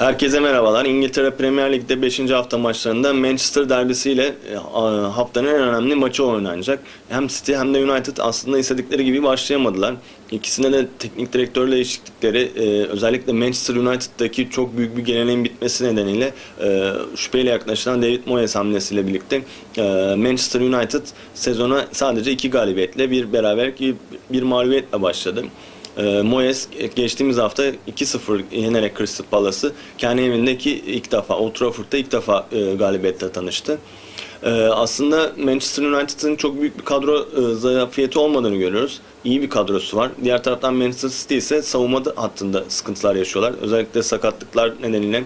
Herkese merhabalar. İngiltere Premier Lig'de 5. hafta maçlarında Manchester derbisiyle e, haftanın en önemli maçı oynanacak. Hem City hem de United aslında istedikleri gibi başlayamadılar. İkisinde de teknik direktör değişiklikleri e, özellikle Manchester United'daki çok büyük bir geleneğin bitmesi nedeniyle e, şüpheyle yaklaşılan David Moyes hamlesiyle birlikte Manchester United sezona sadece iki galibiyetle bir beraberlik bir mağlubiyetle başladı. E, Moyes geçtiğimiz hafta 2-0 yenerek Crystal Palace'ı kendi evindeki ilk defa Old Trafford'da ilk defa e, tanıştı. E, aslında Manchester United'ın çok büyük bir kadro e, olmadığını görüyoruz. İyi bir kadrosu var. Diğer taraftan Manchester City ise savunma hattında sıkıntılar yaşıyorlar. Özellikle sakatlıklar nedeniyle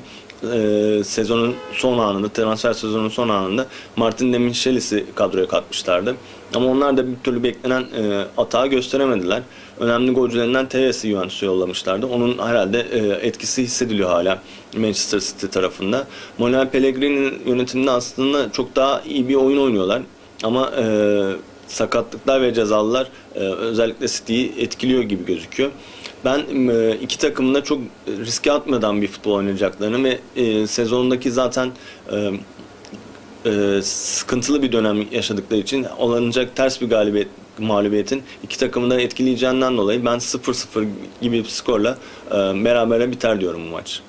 e, sezonun son anında, transfer sezonunun son anında Martin Demichelis'i kadroya katmışlardı. Ama onlar da bir türlü beklenen e, atağı gösteremediler. Önemli golcülerinden Teves'i Juventus'a yollamışlardı. Onun herhalde e, etkisi hissediliyor hala Manchester City tarafında. Manuel Pellegrini'nin yönetiminde aslında çok daha iyi bir oyun oynuyorlar. Ama e, sakatlıklar ve cezalılar e, özellikle City'yi etkiliyor gibi gözüküyor. Ben e, iki takımın da çok riske atmadan bir futbol oynayacaklarını ve e, sezonundaki zaten e, sıkıntılı bir dönem yaşadıkları için olanacak ters bir galibiyet mağlubiyetin iki takımı da etkileyeceğinden dolayı ben 0-0 gibi bir skorla e, berabere biter diyorum bu maç.